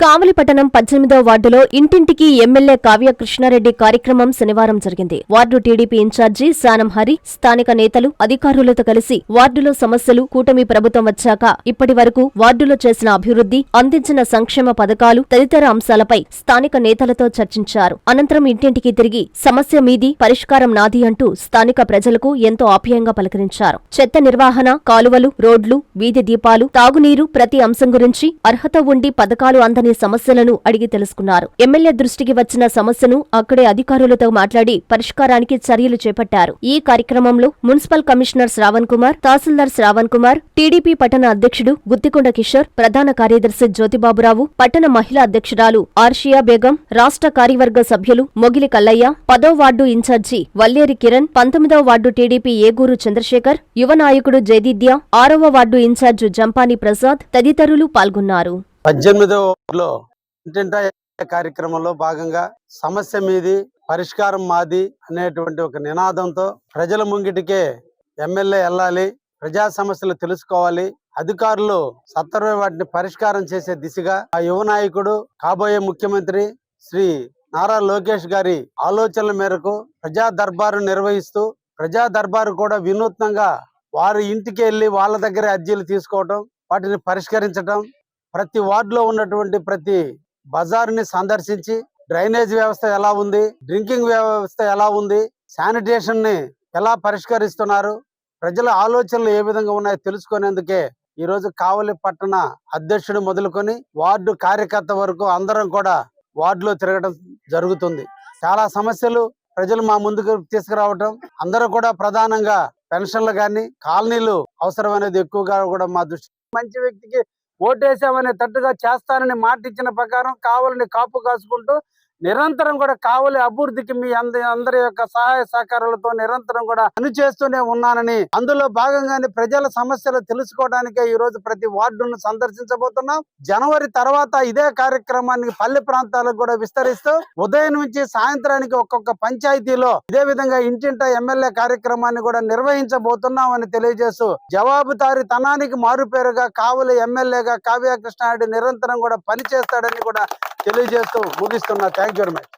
కావలిపట్టణం పద్దెనిమిదో వార్డులో ఇంటింటికి ఎమ్మెల్యే కావ్య కృష్ణారెడ్డి కార్యక్రమం శనివారం జరిగింది. Ward TDP incharge Sanam Hari స్థానిక నేతలు అధికారులతో కలిసి వార్డులో సమస్యలు కూటమి ప్రభుత్వం వచ్చాక ఇప్పటి వరకు వార్డులో చేసిన అభివృద్ధి అందించిన సంక్షేమ పథకాలు తదితర అంశాలపై స్థానిక నేతలతో చర్చించారు. అనంతరం ఇంటింటికి తిరిగి సమస్య మీది పరిష్కారం నాది అంటూ స్థానిక ప్రజలకు ఎంతో ఆప్యాయంగా పలకరించారు. చెత్త నిర్వహణ కాలువలు రోడ్లు వీధి దీపాలు తాగునీరు ప్రతి అంశం గురించి అర్హత ఉండి పథకాలు అందని సమస్యలను అడిగి తెలుసుకున్నారు. ఎమ్మెల్యే దృష్టికి వచ్చిన సమస్యను అక్కడే అధికారులతో మాట్లాడి పరిష్కారానికి చర్యలు చేపట్టారు. ఈ కార్యక్రమంలో మున్సిపల్ కమిషనర్ శ్రావణ్ కుమార్ తహసీల్దార్ శ్రావణ్ కుమార్ టీడీపీ పట్టణ అధ్యక్షుడు గుత్తికొండ కిషోర్ ప్రధాన కార్యదర్శి జ్యోతిబాబురావు పట్టణ మహిళా అధ్యక్షురాలు ఆర్షియా బేగం రాష్ట్ర కార్యవర్గ సభ్యులు మొగిలి కల్లయ్య పదో వార్డు ఇన్ఛార్జి వల్లేరి కిరణ్ పంతొమ్మిదవ వార్డు టీడీపీ ఏగూరు చంద్రశేఖర్ యువ నాయకుడు జయదిద్య ఆరవ వార్డు ఇన్ఛార్జి జంపాని ప్రసాద్ తదితరులు పాల్గొన్నారు. పద్దెనిమిదవలో ఇంటింటా కార్యక్రమంలో భాగంగా సమస్య మీది పరిష్కారం మాది అనేటువంటి ఒక నినాదంతో ప్రజల ముంగిటికే ఎమ్మెల్యే వెళ్ళాలి ప్రజా సమస్యలు తెలుసుకోవాలి అధికారులు సత్వరమే వాటిని పరిష్కారం చేసే దిశగా ఆ యువ నాయకుడు కాబోయే ముఖ్యమంత్రి శ్రీ నారా లోకేష్ గారి ఆలోచనల మేరకు ప్రజా దర్బారు నిర్వహిస్తూ ప్రజా దర్బారు కూడా వినూత్నంగా వారి ఇంటికి వెళ్ళి వాళ్ళ దగ్గర అర్జీలు తీసుకోవటం వాటిని పరిష్కరించటం ప్రతి వార్డులో ఉన్నటువంటి ప్రతి బజార్ని సందర్శించి డ్రైనేజ్ వ్యవస్థ ఎలా ఉంది డ్రింకింగ్ వ్యవస్థ ఎలా ఉంది శానిటేషన్ని ఎలా పరిష్కరిస్తున్నారు ప్రజల ఆలోచనలు ఏ విధంగా ఉన్నాయో తెలుసుకునేందుకే ఈ రోజు కావలి పట్టణ అధ్యక్షుడు మొదలుకొని వార్డు కార్యకర్త వరకు అందరం కూడా వార్డులో తిరగడం జరుగుతుంది. చాలా సమస్యలు ప్రజలు మా ముందుకు తీసుకురావటం అందరూ కూడా ప్రధానంగా పెన్షన్లు కానీ కాలనీలు అవసరం అనేది ఎక్కువగా కూడా మా దృష్టి. మంచి వ్యక్తికి ఓటేసామనే తట్టుగా చేస్తానని మాట ఇచ్చిన ప్రకారం కావాలని కాపు కాసుకుంటూ నిరంతరం కూడా కావలి అభివృద్ధికి మీ అంద అందరి యొక్క సహాయ సహకారాలతో నిరంతరం కూడా పనిచేస్తూనే ఉన్నానని అందులో భాగంగానే ప్రజల సమస్యలు తెలుసుకోవడానికే ఈ రోజు ప్రతి వార్డును సందర్శించబోతున్నాం. జనవరి తర్వాత ఇదే కార్యక్రమాన్ని పల్లె ప్రాంతాలకు కూడా విస్తరిస్తూ ఉదయం నుంచి సాయంత్రానికి ఒక్కొక్క పంచాయతీలో ఇదే విధంగా ఇంటింట ఎమ్మెల్యే కార్యక్రమాన్ని కూడా నిర్వహించబోతున్నామని తెలియజేస్తూ జవాబుదారి తనానికి మారుపేరుగా కావలి ఎమ్మెల్యేగా కావ్య కృష్ణారెడ్డి నిరంతరం కూడా పనిచేస్తాడని కూడా తెలియజేస్తూ ముగిస్తున్నా థ్యాంక్ యూ వెరీ మచ్